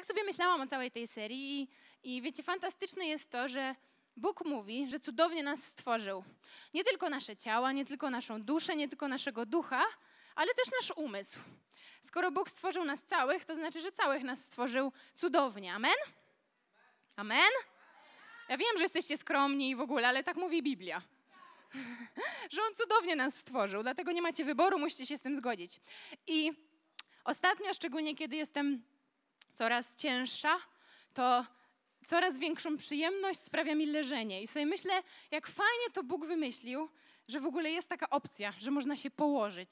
tak sobie myślałam o całej tej serii i, wiecie, fantastyczne jest to, że Bóg mówi, że cudownie nas stworzył. Nie tylko nasze ciała, nie tylko naszą duszę, nie tylko naszego ducha, ale też nasz umysł. Skoro Bóg stworzył nas całych, to znaczy, że całych nas stworzył cudownie. Amen? Amen? Ja wiem, że jesteście skromni i w ogóle, ale tak mówi Biblia. że On cudownie nas stworzył, dlatego nie macie wyboru, musicie się z tym zgodzić. I ostatnio, szczególnie kiedy jestem coraz cięższa, to coraz większą przyjemność sprawia mi leżenie. I sobie myślę, jak fajnie to Bóg wymyślił, że w ogóle jest taka opcja, że można się położyć.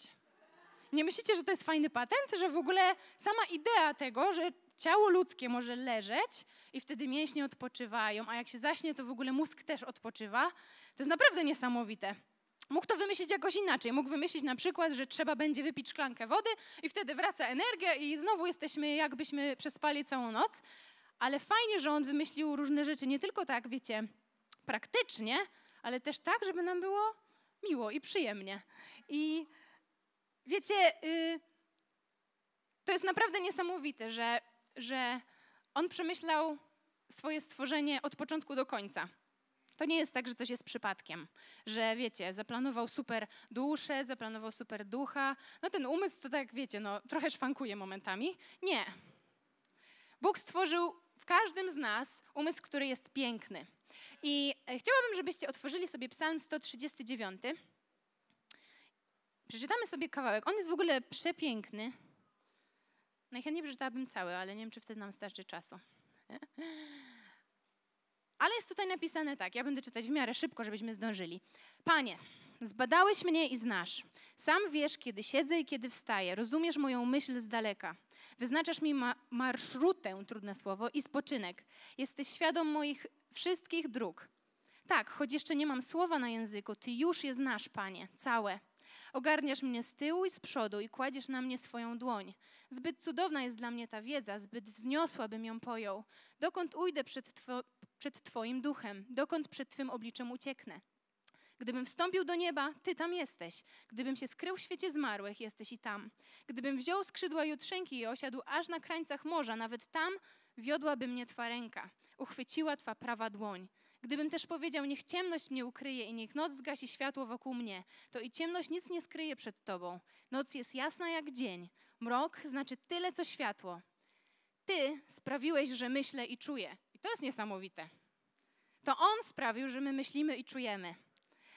Nie myślicie, że to jest fajny patent, że w ogóle sama idea tego, że ciało ludzkie może leżeć i wtedy mięśnie odpoczywają, a jak się zaśnie, to w ogóle mózg też odpoczywa, to jest naprawdę niesamowite. Mógł to wymyślić jakoś inaczej. Mógł wymyślić na przykład, że trzeba będzie wypić szklankę wody i wtedy wraca energia i znowu jesteśmy jakbyśmy przespali całą noc. Ale fajnie, że on wymyślił różne rzeczy, nie tylko tak, wiecie, praktycznie, ale też tak, żeby nam było miło i przyjemnie. I wiecie, yy, to jest naprawdę niesamowite, że, że on przemyślał swoje stworzenie od początku do końca. To nie jest tak, że coś jest przypadkiem, że wiecie, zaplanował super duszę, zaplanował super ducha. No ten umysł to tak, wiecie, no trochę szwankuje momentami. Nie. Bóg stworzył w każdym z nas umysł, który jest piękny. I e, chciałabym, żebyście otworzyli sobie Psalm 139. Przeczytamy sobie kawałek. On jest w ogóle przepiękny. Najchętniej przeczytałabym cały, ale nie wiem, czy wtedy nam starczy czasu. Ale jest tutaj napisane tak, ja będę czytać w miarę szybko, żebyśmy zdążyli. Panie, zbadałeś mnie i znasz. Sam wiesz, kiedy siedzę i kiedy wstaję. Rozumiesz moją myśl z daleka. Wyznaczasz mi ma marszrutę, trudne słowo, i spoczynek. Jesteś świadom moich wszystkich dróg. Tak, choć jeszcze nie mam słowa na języku, Ty już je znasz, Panie, całe. Ogarniasz mnie z tyłu i z przodu i kładziesz na mnie swoją dłoń. Zbyt cudowna jest dla mnie ta wiedza, zbyt wzniosła bym ją pojął. Dokąd ujdę przed, two, przed Twoim duchem? Dokąd przed Twym obliczem ucieknę? Gdybym wstąpił do nieba, Ty tam jesteś. Gdybym się skrył w świecie zmarłych, jesteś i tam. Gdybym wziął skrzydła jutrzenki i osiadł aż na krańcach morza, nawet tam wiodłaby mnie Twa ręka. Uchwyciła Twa prawa dłoń. Gdybym też powiedział, niech ciemność mnie ukryje i niech noc zgasi światło wokół mnie, to i ciemność nic nie skryje przed Tobą. Noc jest jasna jak dzień. Mrok znaczy tyle, co światło. Ty sprawiłeś, że myślę i czuję. I to jest niesamowite. To On sprawił, że my myślimy i czujemy.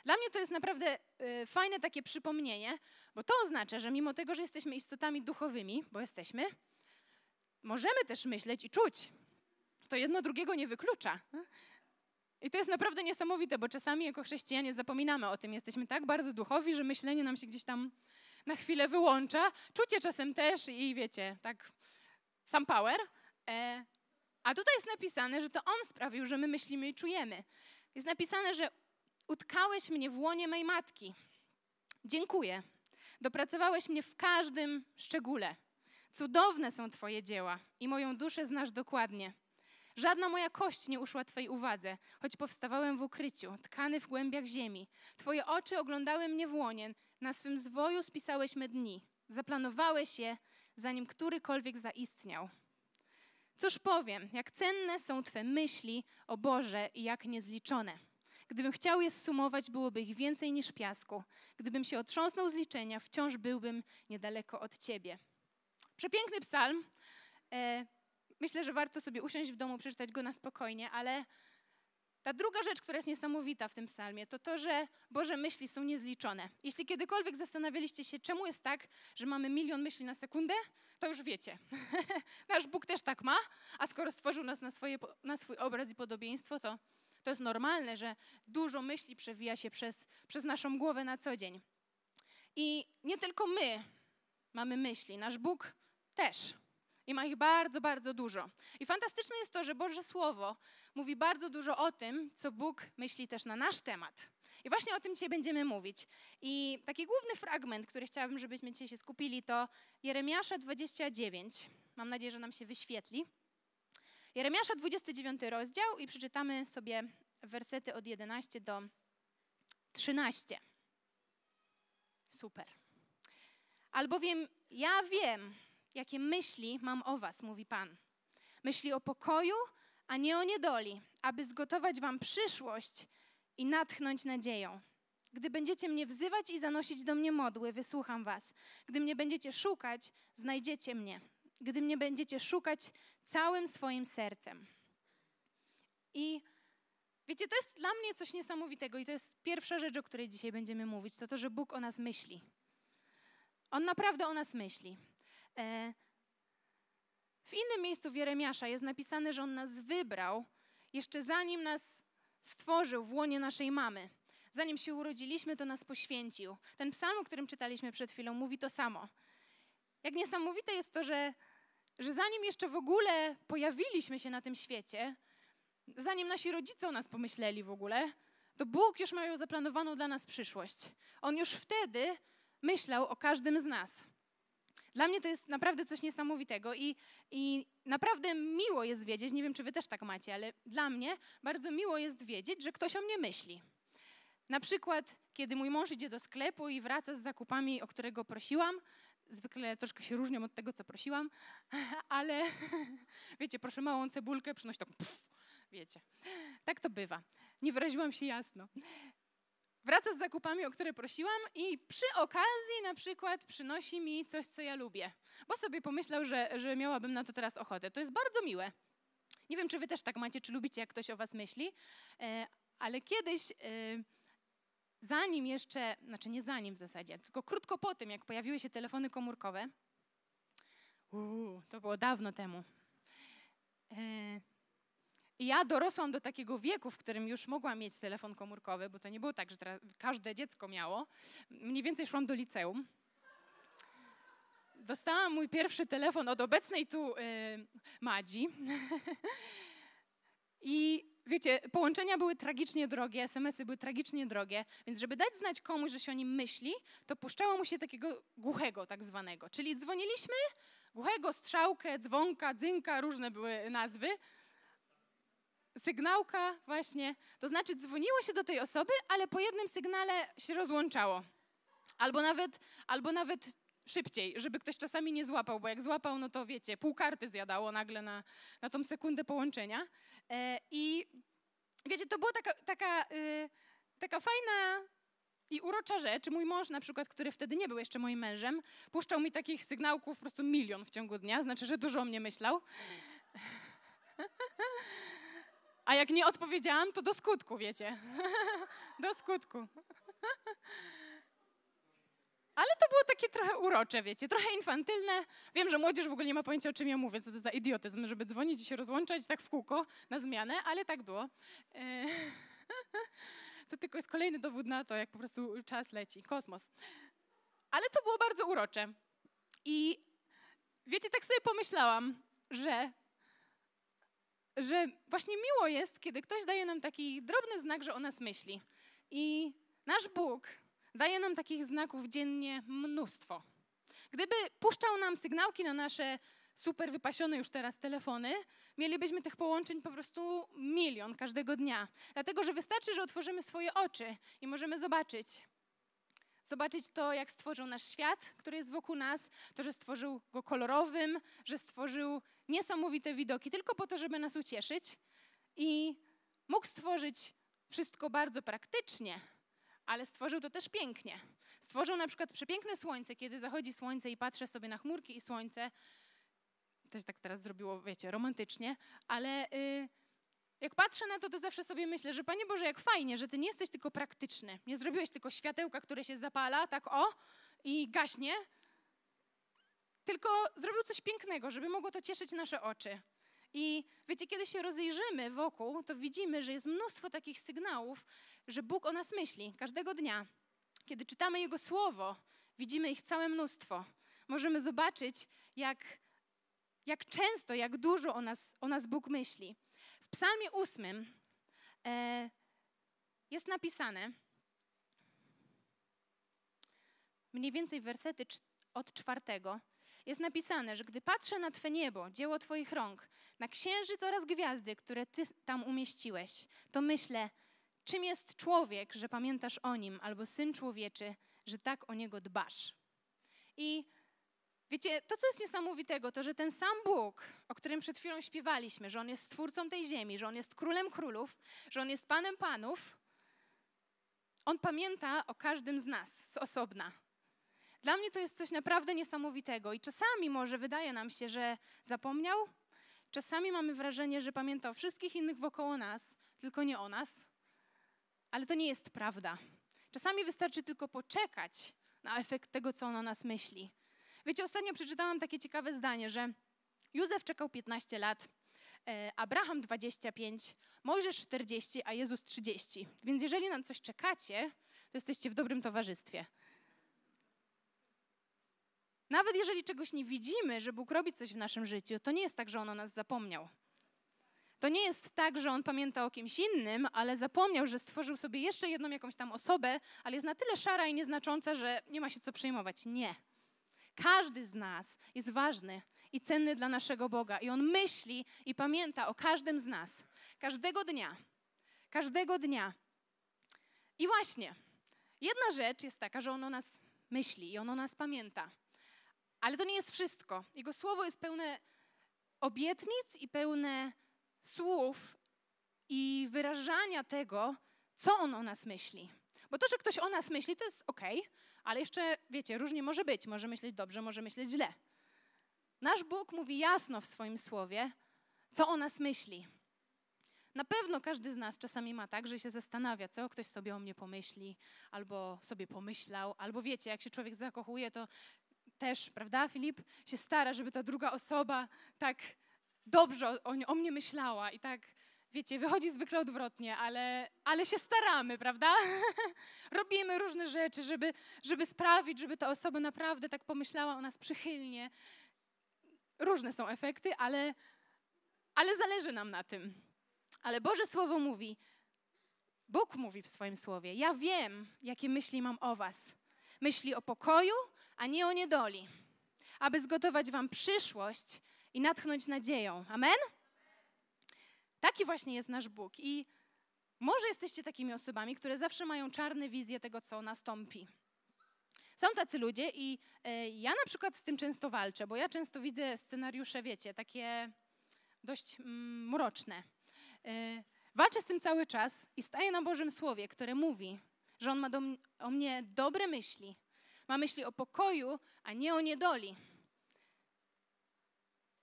Dla mnie to jest naprawdę y, fajne takie przypomnienie, bo to oznacza, że mimo tego, że jesteśmy istotami duchowymi, bo jesteśmy, możemy też myśleć i czuć. To jedno drugiego nie wyklucza. I to jest naprawdę niesamowite, bo czasami jako chrześcijanie zapominamy o tym. Jesteśmy tak bardzo duchowi, że myślenie nam się gdzieś tam na chwilę wyłącza. Czucie czasem też i wiecie, tak sam power. E, a tutaj jest napisane, że to On sprawił, że my myślimy i czujemy. Jest napisane, że utkałeś mnie w łonie mej matki. Dziękuję. Dopracowałeś mnie w każdym szczególe. Cudowne są Twoje dzieła i moją duszę znasz dokładnie. Żadna moja kość nie uszła Twojej uwadze, choć powstawałem w ukryciu, tkany w głębiach ziemi. Twoje oczy oglądały mnie w łonie, na swym zwoju spisałeś me dni. Zaplanowałeś je, zanim którykolwiek zaistniał. Cóż powiem, jak cenne są Twe myśli o Boże i jak niezliczone. Gdybym chciał je sumować, byłoby ich więcej niż piasku. Gdybym się otrząsnął z liczenia, wciąż byłbym niedaleko od Ciebie. Przepiękny psalm. E, myślę, że warto sobie usiąść w domu, przeczytać go na spokojnie, ale ta druga rzecz, która jest niesamowita w tym psalmie, to to, że Boże myśli są niezliczone. Jeśli kiedykolwiek zastanawialiście się, czemu jest tak, że mamy milion myśli na sekundę, to już wiecie. Nasz Bóg też tak ma, a skoro stworzył nas na, swoje, na swój obraz i podobieństwo, to, to jest normalne, że dużo myśli przewija się przez, przez naszą głowę na co dzień. I nie tylko my mamy myśli, nasz Bóg też. I ma ich bardzo, bardzo dużo. I fantastyczne jest to, że Boże Słowo mówi bardzo dużo o tym, co Bóg myśli też na nasz temat. I właśnie o tym dzisiaj będziemy mówić. I taki główny fragment, który chciałabym, żebyśmy dzisiaj się skupili, to Jeremiasza 29. Mam nadzieję, że nam się wyświetli. Jeremiasza 29 rozdział i przeczytamy sobie wersety od 11 do 13. Super. Albowiem ja wiem, jakie myśli mam o was, mówi Pan. myśli o pokoju, a nie o niedoli, aby zgotować wam przyszłość i natchnąć nadzieją. Gdy będziecie mnie wzywać i zanosić do mnie modły, wysłucham was. Gdy mnie będziecie szukać, znajdziecie mnie. Gdy mnie będziecie szukać całym swoim sercem. I wiecie, to jest dla mnie coś niesamowitego i to jest pierwsza rzecz, o której dzisiaj będziemy mówić, to to, że Bóg o nas myśli. On naprawdę o nas myśli. E, w innym miejscu w Jeremiasza jest napisane, że On nas wybrał jeszcze zanim nas stworzył w łonie naszej mamy. Zanim się urodziliśmy, to nas poświęcił. Ten psalm, o którym czytaliśmy przed chwilą, mówi to samo. Jak niesamowite jest to, że, że zanim jeszcze w ogóle pojawiliśmy się na tym świecie, zanim nasi rodzice o nas pomyśleli w ogóle, to Bóg już miał zaplanowaną dla nas przyszłość. On już wtedy myślał o każdym z nas. Dla mnie to jest naprawdę coś niesamowitego i, i naprawdę miło jest wiedzieć, nie wiem czy wy też tak macie, ale dla mnie bardzo miło jest wiedzieć, że ktoś o mnie myśli. Na przykład, kiedy mój mąż idzie do sklepu i wraca z zakupami, o którego prosiłam, zwykle troszkę się różnią od tego, co prosiłam, ale wiecie, proszę małą cebulkę, przynosi tak, pff, wiecie. Tak to bywa. Nie wyraziłam się jasno. Wraca z zakupami, o które prosiłam i przy okazji na przykład przynosi mi coś, co ja lubię, bo sobie pomyślał, że, że miałabym na to teraz ochotę. To jest bardzo miłe. Nie wiem, czy wy też tak macie, czy lubicie, jak ktoś o was myśli, e, ale kiedyś... E, zanim jeszcze, znaczy nie zanim w zasadzie, tylko krótko po tym, jak pojawiły się telefony komórkowe, uu, to było dawno temu, e, ja dorosłam do takiego wieku, w którym już mogłam mieć telefon komórkowy, bo to nie było tak, że każde dziecko miało. Mniej więcej szłam do liceum. Dostałam mój pierwszy telefon od obecnej tu y, Madzi. I wiecie, połączenia były tragicznie drogie, SMS-y były tragicznie drogie, więc żeby dać znać komuś, że się o nim myśli, to puszczało mu się takiego głuchego tak zwanego. Czyli dzwoniliśmy, głuchego, strzałkę, dzwonka, dzynka, różne były nazwy sygnałka właśnie, to znaczy dzwoniło się do tej osoby, ale po jednym sygnale się rozłączało. Albo nawet, albo nawet szybciej, żeby ktoś czasami nie złapał, bo jak złapał, no to wiecie, pół karty zjadało nagle na, na tą sekundę połączenia. E, I wiecie, to była taka, taka, y, taka fajna i urocza rzecz. Mój mąż na przykład, który wtedy nie był jeszcze moim mężem, puszczał mi takich sygnałków po prostu milion w ciągu dnia, znaczy, że dużo o mnie myślał. A jak nie odpowiedziałam, to do skutku, wiecie. do skutku. Ale to było takie trochę urocze, wiecie, trochę infantylne. Wiem, że młodzież w ogóle nie ma pojęcia, o czym ja mówię, co to za idiotyzm, żeby dzwonić i się rozłączać tak w kółko na zmianę, ale tak było. E, to tylko jest kolejny dowód na to, jak po prostu czas leci, kosmos. Ale to było bardzo urocze. I wiecie, tak sobie pomyślałam, że że właśnie miło jest, kiedy ktoś daje nam taki drobny znak, że o nas myśli. I nasz Bóg daje nam takich znaków dziennie mnóstwo. Gdyby puszczał nam sygnałki na nasze super wypasione już teraz telefony, mielibyśmy tych połączeń po prostu milion każdego dnia. Dlatego, że wystarczy, że otworzymy swoje oczy i możemy zobaczyć. Zobaczyć to, jak stworzył nasz świat, który jest wokół nas, to, że stworzył go kolorowym, że stworzył niesamowite widoki tylko po to, żeby nas ucieszyć i mógł stworzyć wszystko bardzo praktycznie, ale stworzył to też pięknie. Stworzył na przykład przepiękne słońce, kiedy zachodzi słońce i patrzę sobie na chmurki i słońce. To się tak teraz zrobiło, wiecie, romantycznie, ale yy, jak patrzę na to, to zawsze sobie myślę, że Panie Boże, jak fajnie, że Ty nie jesteś tylko praktyczny. Nie zrobiłeś tylko światełka, które się zapala, tak o, i gaśnie, tylko zrobił coś pięknego, żeby mogło to cieszyć nasze oczy. I wiecie, kiedy się rozejrzymy wokół, to widzimy, że jest mnóstwo takich sygnałów, że Bóg o nas myśli każdego dnia. Kiedy czytamy Jego słowo, widzimy ich całe mnóstwo. Możemy zobaczyć, jak, jak często, jak dużo o nas, o nas Bóg myśli. W Psalmie ósmym e, jest napisane, mniej więcej wersety od czwartego, jest napisane, że gdy patrzę na Twe niebo, dzieło Twoich rąk, na księżyc oraz gwiazdy, które Ty tam umieściłeś, to myślę, czym jest człowiek, że pamiętasz o nim, albo syn człowieczy, że tak o niego dbasz. I Wiecie, to co jest niesamowitego, to że ten sam Bóg, o którym przed chwilą śpiewaliśmy, że On jest stwórcą tej ziemi, że On jest królem królów, że On jest panem panów, On pamięta o każdym z nas z osobna. Dla mnie to jest coś naprawdę niesamowitego i czasami może wydaje nam się, że zapomniał, czasami mamy wrażenie, że pamięta o wszystkich innych wokoło nas, tylko nie o nas, ale to nie jest prawda. Czasami wystarczy tylko poczekać na efekt tego, co on o nas myśli. Wiecie, ostatnio przeczytałam takie ciekawe zdanie, że Józef czekał 15 lat, e, Abraham 25, Mojżesz 40, a Jezus 30. Więc jeżeli na coś czekacie, to jesteście w dobrym towarzystwie. Nawet jeżeli czegoś nie widzimy, że Bóg robi coś w naszym życiu, to nie jest tak, że On o nas zapomniał. To nie jest tak, że On pamięta o kimś innym, ale zapomniał, że stworzył sobie jeszcze jedną jakąś tam osobę, ale jest na tyle szara i nieznacząca, że nie ma się co przejmować. Nie. Każdy z nas jest ważny i cenny dla naszego Boga i On myśli i pamięta o każdym z nas. Każdego dnia. Każdego dnia. I właśnie, jedna rzecz jest taka, że On o nas myśli i On o nas pamięta. Ale to nie jest wszystko. Jego słowo jest pełne obietnic i pełne słów i wyrażania tego, co on o nas myśli. Bo to, że ktoś o nas myśli, to jest ok, ale jeszcze, wiecie, różnie może być. Może myśleć dobrze, może myśleć źle. Nasz Bóg mówi jasno w swoim słowie, co o nas myśli. Na pewno każdy z nas czasami ma tak, że się zastanawia, co ktoś sobie o mnie pomyśli, albo sobie pomyślał, albo wiecie, jak się człowiek zakochuje, to też, prawda, Filip się stara, żeby ta druga osoba tak dobrze o, o mnie myślała i tak, wiecie, wychodzi zwykle odwrotnie, ale, ale się staramy, prawda? Robimy różne rzeczy, żeby, żeby sprawić, żeby ta osoba naprawdę tak pomyślała o nas przychylnie. Różne są efekty, ale, ale zależy nam na tym. Ale Boże Słowo mówi, Bóg mówi w swoim słowie: Ja wiem, jakie myśli mam o Was. Myśli o pokoju, a nie o niedoli, aby zgotować Wam przyszłość i natchnąć nadzieją. Amen? Taki właśnie jest nasz Bóg. I może jesteście takimi osobami, które zawsze mają czarne wizje tego, co nastąpi. Są tacy ludzie i y, ja na przykład z tym często walczę, bo ja często widzę scenariusze, wiecie, takie dość mm, mroczne. Y, walczę z tym cały czas i staję na Bożym Słowie, które mówi, że On ma do, o mnie dobre myśli. Ma myśli o pokoju, a nie o niedoli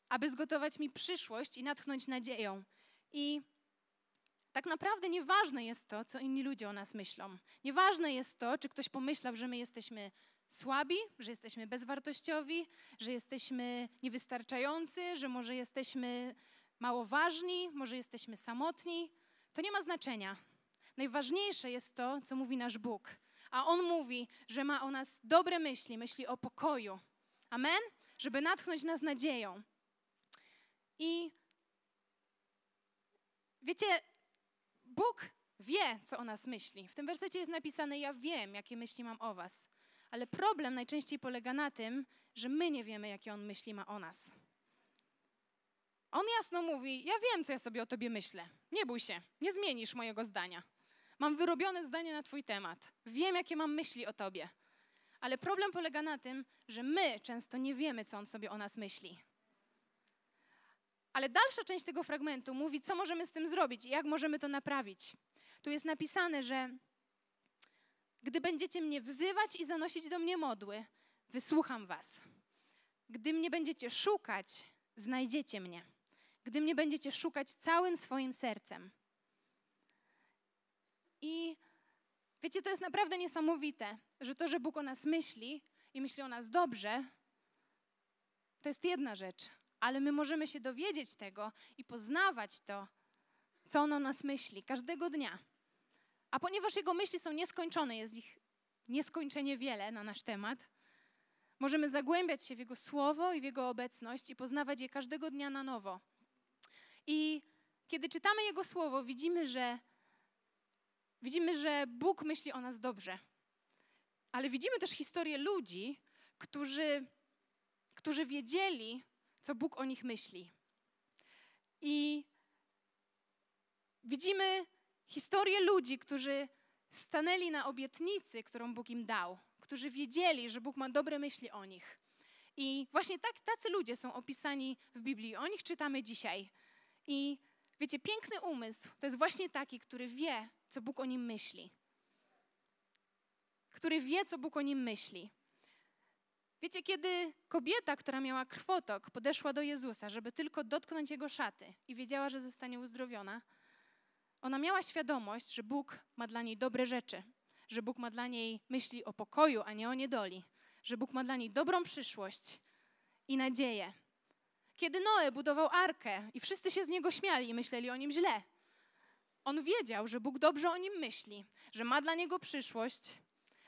aby zgotować mi przyszłość i natchnąć nadzieją. I tak naprawdę nieważne jest to, co inni ludzie o nas myślą. Nieważne jest to, czy ktoś pomyślał, że my jesteśmy słabi, że jesteśmy bezwartościowi, że jesteśmy niewystarczający, że może jesteśmy mało ważni, może jesteśmy samotni. To nie ma znaczenia. Najważniejsze jest to, co mówi nasz Bóg. A On mówi, że ma o nas dobre myśli, myśli o pokoju. Amen? Żeby natchnąć nas nadzieją. I wiecie, Bóg wie, co o nas myśli. W tym wersecie jest napisane: Ja wiem, jakie myśli mam o Was. Ale problem najczęściej polega na tym, że my nie wiemy, jakie On myśli ma o nas. On jasno mówi: Ja wiem, co ja sobie o Tobie myślę. Nie bój się, nie zmienisz mojego zdania. Mam wyrobione zdanie na Twój temat. Wiem, jakie mam myśli o Tobie. Ale problem polega na tym, że my często nie wiemy, co On sobie o nas myśli. Ale dalsza część tego fragmentu mówi, co możemy z tym zrobić i jak możemy to naprawić. Tu jest napisane, że gdy będziecie mnie wzywać i zanosić do mnie modły, wysłucham was. Gdy mnie będziecie szukać, znajdziecie mnie. Gdy mnie będziecie szukać całym swoim sercem. I wiecie, to jest naprawdę niesamowite, że to, że Bóg o nas myśli i myśli o nas dobrze, to jest jedna rzecz, ale my możemy się dowiedzieć tego i poznawać to, co on o nas myśli każdego dnia. A ponieważ jego myśli są nieskończone, jest ich nieskończenie wiele na nasz temat, możemy zagłębiać się w jego słowo i w jego obecność i poznawać je każdego dnia na nowo. I kiedy czytamy jego słowo, widzimy, że widzimy, że Bóg myśli o nas dobrze. Ale widzimy też historię ludzi, którzy, którzy wiedzieli, co Bóg o nich myśli. I widzimy historię ludzi, którzy stanęli na obietnicy, którą Bóg im dał, którzy wiedzieli, że Bóg ma dobre myśli o nich. I właśnie tak, tacy ludzie są opisani w Biblii. O nich czytamy dzisiaj. I wiecie, piękny umysł to jest właśnie taki, który wie, co Bóg o nim myśli. Który wie, co Bóg o nim myśli. Wiecie, kiedy kobieta, która miała krwotok, podeszła do Jezusa, żeby tylko dotknąć jego szaty i wiedziała, że zostanie uzdrowiona, ona miała świadomość, że Bóg ma dla niej dobre rzeczy, że Bóg ma dla niej myśli o pokoju, a nie o niedoli, że Bóg ma dla niej dobrą przyszłość i nadzieję. Kiedy Noe budował arkę i wszyscy się z niego śmiali i myśleli o nim źle, on wiedział, że Bóg dobrze o nim myśli, że ma dla niego przyszłość,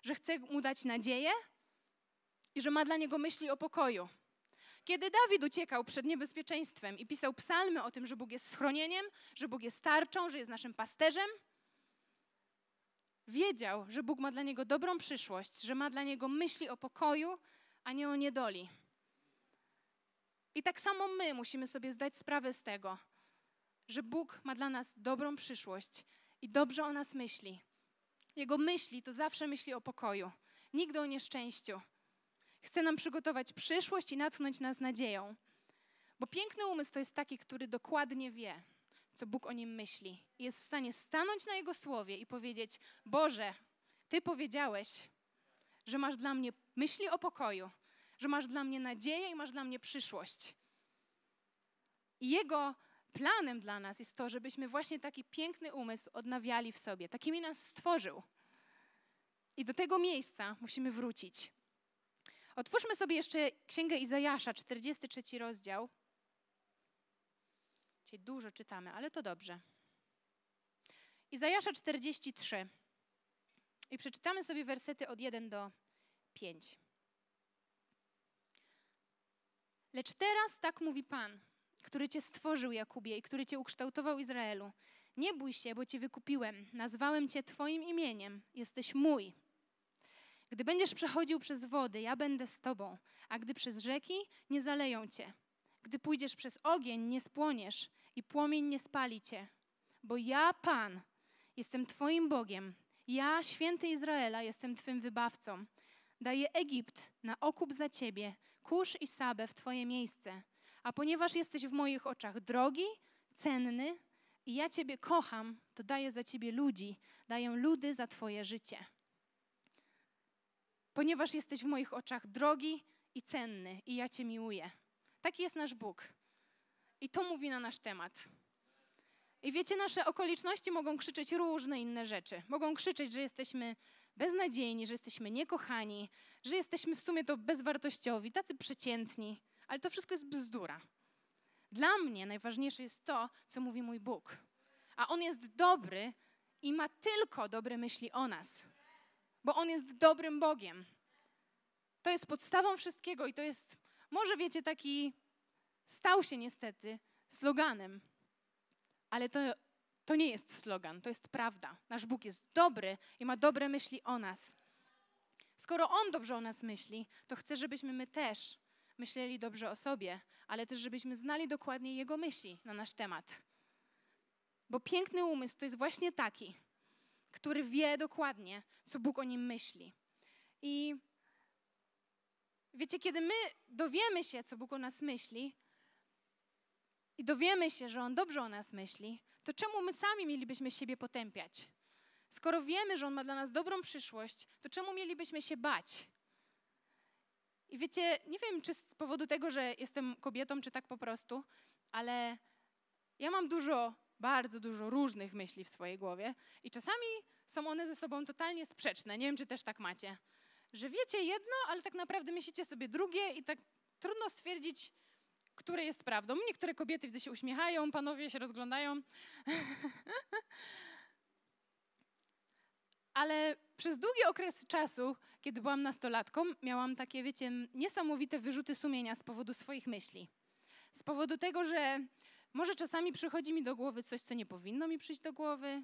że chce mu dać nadzieję i że ma dla niego myśli o pokoju. Kiedy Dawid uciekał przed niebezpieczeństwem i pisał psalmy o tym, że Bóg jest schronieniem, że Bóg jest tarczą, że jest naszym pasterzem, wiedział, że Bóg ma dla niego dobrą przyszłość, że ma dla niego myśli o pokoju, a nie o niedoli. I tak samo my musimy sobie zdać sprawę z tego, że Bóg ma dla nas dobrą przyszłość i dobrze o nas myśli. Jego myśli to zawsze myśli o pokoju, nigdy o nieszczęściu. Chce nam przygotować przyszłość i natchnąć nas nadzieją. Bo piękny umysł to jest taki, który dokładnie wie, co Bóg o nim myśli. I jest w stanie stanąć na Jego słowie i powiedzieć: Boże, Ty powiedziałeś, że masz dla mnie myśli o pokoju, że masz dla mnie nadzieję i masz dla mnie przyszłość. I Jego planem dla nas jest to, żebyśmy właśnie taki piękny umysł odnawiali w sobie. Takimi nas stworzył. I do tego miejsca musimy wrócić. Otwórzmy sobie jeszcze Księgę Izajasza, 43 rozdział. Dzisiaj dużo czytamy, ale to dobrze. Izajasza 43. I przeczytamy sobie wersety od 1 do 5. Lecz teraz tak mówi Pan, który cię stworzył, Jakubie, i który cię ukształtował, Izraelu. Nie bój się, bo cię wykupiłem. Nazwałem cię Twoim imieniem. Jesteś mój. Gdy będziesz przechodził przez wody, ja będę z tobą, a gdy przez rzeki, nie zaleją cię. Gdy pójdziesz przez ogień, nie spłoniesz i płomień nie spali cię. Bo ja, Pan, jestem Twoim Bogiem. Ja, święty Izraela, jestem Twym wybawcą. Daję Egipt na okup za Ciebie, Kusz i Sabę w Twoje miejsce. A ponieważ jesteś w moich oczach drogi, cenny i ja Ciebie kocham, to daję za Ciebie ludzi, daję ludy za Twoje życie ponieważ jesteś w moich oczach drogi i cenny i ja Cię miłuję. Taki jest nasz Bóg. I to mówi na nasz temat. I wiecie, nasze okoliczności mogą krzyczeć różne inne rzeczy. Mogą krzyczeć, że jesteśmy beznadziejni, że jesteśmy niekochani, że jesteśmy w sumie to bezwartościowi, tacy przeciętni, ale to wszystko jest bzdura. Dla mnie najważniejsze jest to, co mówi mój Bóg. A On jest dobry i ma tylko dobre myśli o nas bo On jest dobrym Bogiem. To jest podstawą wszystkiego i to jest, może wiecie, taki, stał się niestety sloganem, ale to, to nie jest slogan, to jest prawda. Nasz Bóg jest dobry i ma dobre myśli o nas. Skoro On dobrze o nas myśli, to chce, żebyśmy my też myśleli dobrze o sobie, ale też żebyśmy znali dokładnie Jego myśli na nasz temat. Bo piękny umysł to jest właśnie taki, który wie dokładnie, co Bóg o nim myśli. I wiecie, kiedy my dowiemy się, co Bóg o nas myśli, i dowiemy się, że On dobrze o nas myśli, to czemu my sami mielibyśmy siebie potępiać? Skoro wiemy, że On ma dla nas dobrą przyszłość, to czemu mielibyśmy się bać? I wiecie, nie wiem, czy z powodu tego, że jestem kobietą, czy tak po prostu, ale ja mam dużo bardzo dużo różnych myśli w swojej głowie i czasami są one ze sobą totalnie sprzeczne. Nie wiem, czy też tak macie. Że wiecie jedno, ale tak naprawdę myślicie sobie drugie i tak trudno stwierdzić, które jest prawdą. Niektóre kobiety widzę się uśmiechają, panowie się rozglądają. ale przez długi okres czasu, kiedy byłam nastolatką, miałam takie, wiecie, niesamowite wyrzuty sumienia z powodu swoich myśli. Z powodu tego, że może czasami przychodzi mi do głowy coś, co nie powinno mi przyjść do głowy.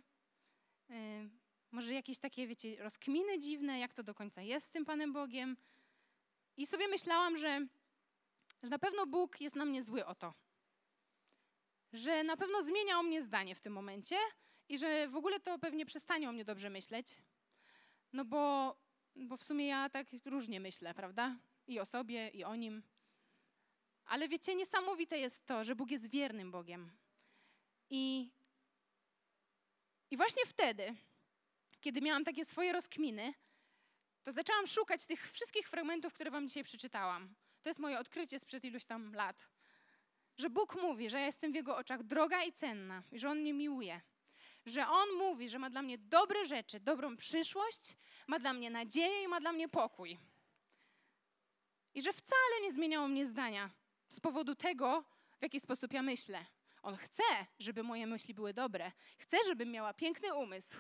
Yy, może jakieś takie, wiecie, rozkminy dziwne, jak to do końca jest z tym Panem Bogiem. I sobie myślałam, że, że na pewno Bóg jest na mnie zły o to. Że na pewno zmienia o mnie zdanie w tym momencie i że w ogóle to pewnie przestanie o mnie dobrze myśleć. No bo, bo w sumie ja tak różnie myślę, prawda? I o sobie, i o nim. Ale wiecie, niesamowite jest to, że Bóg jest wiernym Bogiem. I, i właśnie wtedy, kiedy miałam takie swoje rozkminy, to zaczęłam szukać tych wszystkich fragmentów, które Wam dzisiaj przeczytałam. To jest moje odkrycie sprzed iluś tam lat. Że Bóg mówi, że ja jestem w Jego oczach droga i cenna i że On mnie miłuje. Że On mówi, że ma dla mnie dobre rzeczy, dobrą przyszłość, ma dla mnie nadzieję i ma dla mnie pokój. I że wcale nie zmieniało mnie zdania z powodu tego, w jaki sposób ja myślę. On chce, żeby moje myśli były dobre. Chce, żebym miała piękny umysł.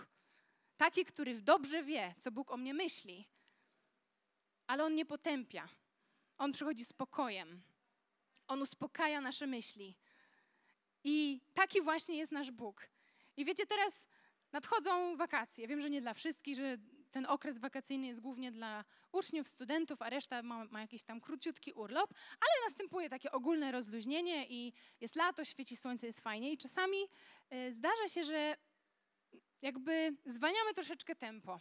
Taki, który dobrze wie, co Bóg o mnie myśli. Ale On nie potępia. On przychodzi z pokojem. On uspokaja nasze myśli. I taki właśnie jest nasz Bóg. I wiecie, teraz nadchodzą wakacje. Wiem, że nie dla wszystkich, że ten okres wakacyjny jest głównie dla uczniów, studentów, a reszta ma, ma, jakiś tam króciutki urlop, ale następuje takie ogólne rozluźnienie i jest lato, świeci słońce, jest fajnie. I czasami y, zdarza się, że jakby zwaniamy troszeczkę tempo.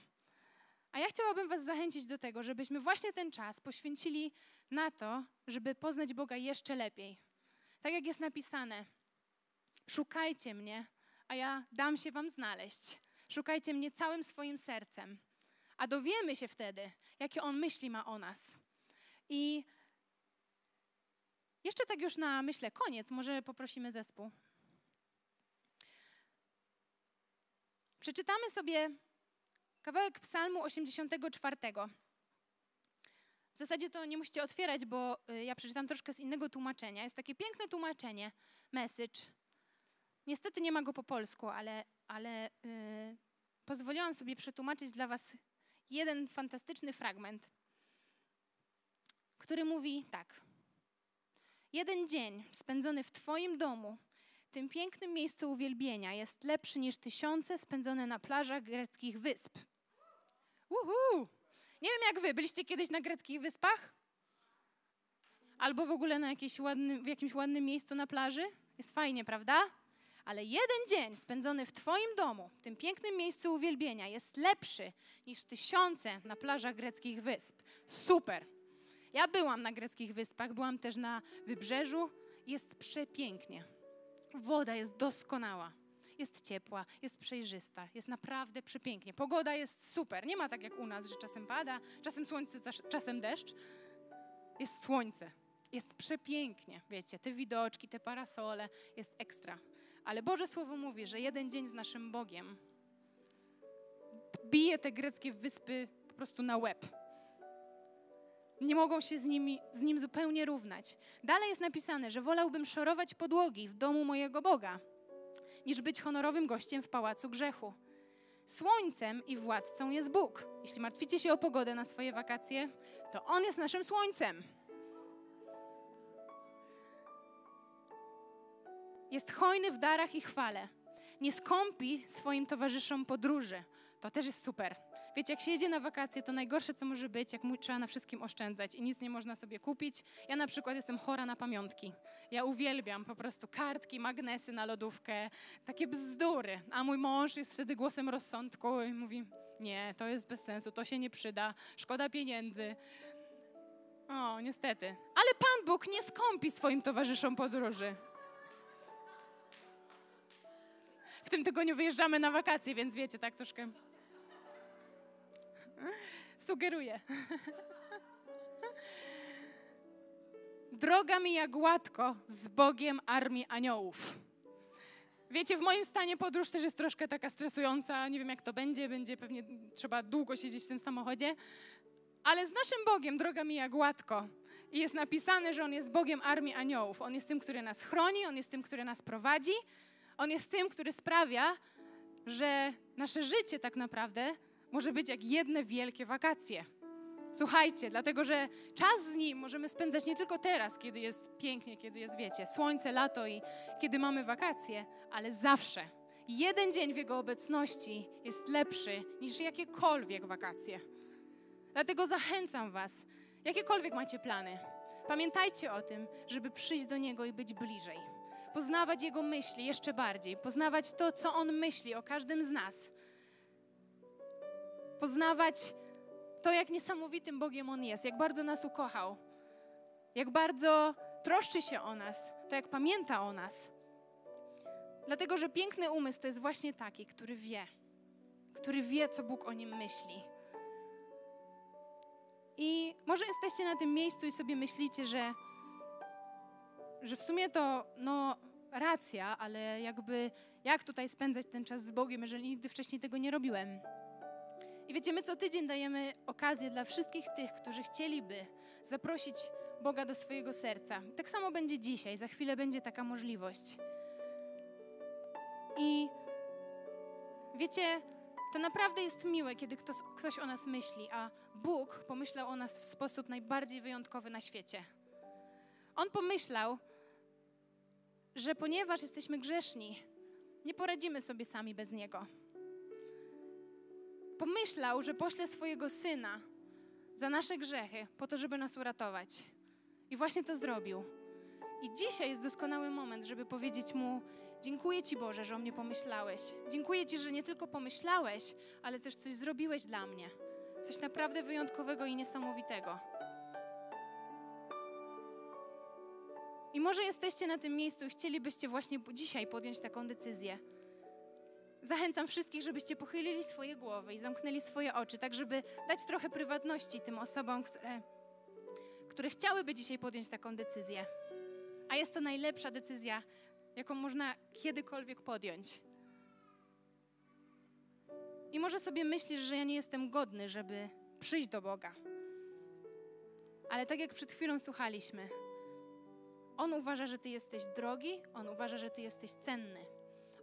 A ja chciałabym Was zachęcić do tego, żebyśmy właśnie ten czas poświęcili na to, żeby poznać Boga jeszcze lepiej. Tak jak jest napisane, szukajcie mnie, a ja dam się Wam znaleźć. Szukajcie mnie całym swoim sercem. A dowiemy się wtedy, jakie On myśli ma o nas. I jeszcze tak już na, myślę, koniec, może poprosimy zespół. Przeczytamy sobie kawałek Psalmu 84. W zasadzie to nie musicie otwierać, bo y, ja przeczytam troszkę z innego tłumaczenia. Jest takie piękne tłumaczenie, message. Niestety nie ma go po polsku, ale, ale yy, pozwoliłam sobie przetłumaczyć dla Was jeden fantastyczny fragment, który mówi tak. Jeden dzień spędzony w Twoim domu, tym pięknym miejscu uwielbienia, jest lepszy niż tysiące spędzone na plażach greckich wysp. Uhu! Nie wiem jak wy, byliście kiedyś na greckich wyspach? Albo w ogóle na jakieś ładnym, w jakimś ładnym miejscu na plaży? Jest fajnie, prawda? Ale jeden dzień spędzony w Twoim domu, w tym pięknym miejscu uwielbienia, jest lepszy niż tysiące na plażach greckich wysp. Super! Ja byłam na greckich wyspach, byłam też na wybrzeżu. Jest przepięknie. Woda jest doskonała. Jest ciepła, jest przejrzysta, jest naprawdę przepięknie. Pogoda jest super. Nie ma tak jak u nas, że czasem pada, czasem słońce, czasem deszcz. Jest słońce. Jest przepięknie, wiecie, te widoczki, te parasole, jest ekstra. Ale Boże Słowo mówi, że jeden dzień z naszym Bogiem bije te greckie wyspy po prostu na łeb. Nie mogą się z, nimi, z nim zupełnie równać. Dalej jest napisane, że wolałbym szorować podłogi w domu mojego Boga, niż być honorowym gościem w pałacu grzechu. Słońcem i władcą jest Bóg. Jeśli martwicie się o pogodę na swoje wakacje, to On jest naszym słońcem. Jest hojny w darach i chwale. Nie skąpi swoim towarzyszom podróży. To też jest super. Wiecie, jak się jedzie na wakacje, to najgorsze, co może być, jak trzeba na wszystkim oszczędzać i nic nie można sobie kupić. Ja na przykład jestem chora na pamiątki. Ja uwielbiam po prostu kartki, magnesy na lodówkę, takie bzdury. A mój mąż jest wtedy głosem rozsądku i mówi, nie, to jest bez sensu, to się nie przyda, szkoda pieniędzy. O, niestety. Ale Pan Bóg nie skąpi swoim towarzyszom podróży. Tym tygodniu wyjeżdżamy na wakacje, więc wiecie, tak troszkę sugeruję. Droga mija gładko z Bogiem armii aniołów. Wiecie, w moim stanie podróż też jest troszkę taka stresująca. Nie wiem, jak to będzie. Będzie pewnie trzeba długo siedzieć w tym samochodzie. Ale z naszym Bogiem droga mija gładko. I jest napisane, że On jest Bogiem armii aniołów. On jest tym, który nas chroni, On jest tym, który nas prowadzi. On jest tym, który sprawia, że nasze życie tak naprawdę może być jak jedne wielkie wakacje. Słuchajcie, dlatego że czas z Nim możemy spędzać nie tylko teraz, kiedy jest pięknie, kiedy jest, wiecie, słońce, lato i kiedy mamy wakacje, ale zawsze. Jeden dzień w Jego obecności jest lepszy niż jakiekolwiek wakacje. Dlatego zachęcam Was, jakiekolwiek macie plany, pamiętajcie o tym, żeby przyjść do Niego i być bliżej poznawać Jego myśli jeszcze bardziej, poznawać to, co On myśli o każdym z nas, poznawać to, jak niesamowitym Bogiem On jest, jak bardzo nas ukochał, jak bardzo troszczy się o nas, to jak pamięta o nas. Dlatego, że piękny umysł to jest właśnie taki, który wie, który wie, co Bóg o nim myśli. I może jesteście na tym miejscu i sobie myślicie, że, że w sumie to no, racja, ale jakby jak tutaj spędzać ten czas z Bogiem, jeżeli nigdy wcześniej tego nie robiłem. I wiecie, my co tydzień dajemy okazję dla wszystkich tych, którzy chcieliby zaprosić Boga do swojego serca. Tak samo będzie dzisiaj, za chwilę będzie taka możliwość. I wiecie, to naprawdę jest miłe, kiedy ktoś, ktoś o nas myśli, a Bóg pomyślał o nas w sposób najbardziej wyjątkowy na świecie. On pomyślał, że ponieważ jesteśmy grzeszni, nie poradzimy sobie sami bez Niego. Pomyślał, że pośle swojego syna za nasze grzechy, po to, żeby nas uratować. I właśnie to zrobił. I dzisiaj jest doskonały moment, żeby powiedzieć mu: Dziękuję Ci, Boże, że o mnie pomyślałeś. Dziękuję Ci, że nie tylko pomyślałeś, ale też coś zrobiłeś dla mnie. Coś naprawdę wyjątkowego i niesamowitego. I może jesteście na tym miejscu i chcielibyście właśnie dzisiaj podjąć taką decyzję. Zachęcam wszystkich, żebyście pochylili swoje głowy i zamknęli swoje oczy, tak żeby dać trochę prywatności tym osobom, które, które chciałyby dzisiaj podjąć taką decyzję. A jest to najlepsza decyzja, jaką można kiedykolwiek podjąć. I może sobie myślisz, że ja nie jestem godny, żeby przyjść do Boga. Ale tak jak przed chwilą słuchaliśmy, On uważa, że Ty jesteś drogi, On uważa, że Ty jesteś cenny.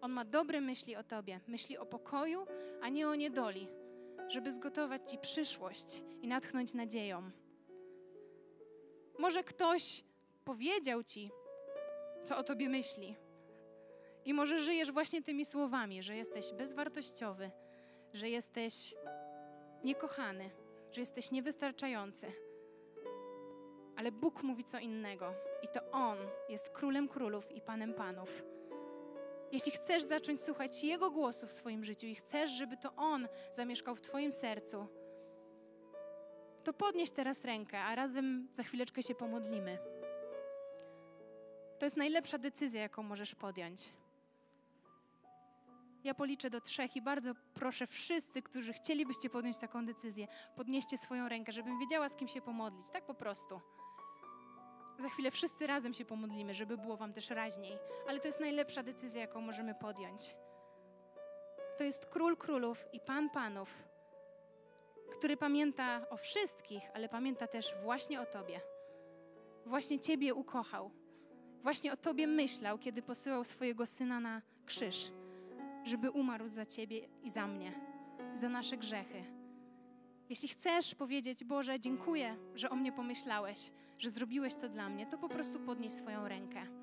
On ma dobre myśli o Tobie, myśli o pokoju, a nie o niedoli, żeby zgotować Ci przyszłość i natchnąć nadzieją. Może ktoś powiedział Ci, co o Tobie myśli. I może żyjesz właśnie tymi słowami, że jesteś bezwartościowy, że jesteś niekochany, że jesteś niewystarczający. Ale Bóg mówi co innego, i to On jest królem królów i panem panów. Jeśli chcesz zacząć słuchać Jego głosu w swoim życiu i chcesz, żeby to On zamieszkał w Twoim sercu, to podnieś teraz rękę, a razem za chwileczkę się pomodlimy. To jest najlepsza decyzja, jaką możesz podjąć. Ja policzę do trzech i bardzo proszę wszyscy, którzy chcielibyście podjąć taką decyzję, podnieście swoją rękę, żebym wiedziała, z kim się pomodlić. Tak po prostu. Za chwilę wszyscy razem się pomodlimy, żeby było Wam też raźniej. Ale to jest najlepsza decyzja, jaką możemy podjąć. To jest Król Królów i Pan Panów, który pamięta o wszystkich, ale pamięta też właśnie o Tobie. Właśnie Ciebie ukochał. Właśnie o Tobie myślał, kiedy posyłał swojego Syna na krzyż, żeby umarł za Ciebie i za mnie, za nasze grzechy. Jeśli chcesz powiedzieć, Boże, dziękuję, że o mnie pomyślałeś, że zrobiłeś to dla mnie, to po prostu podnieś swoją rękę.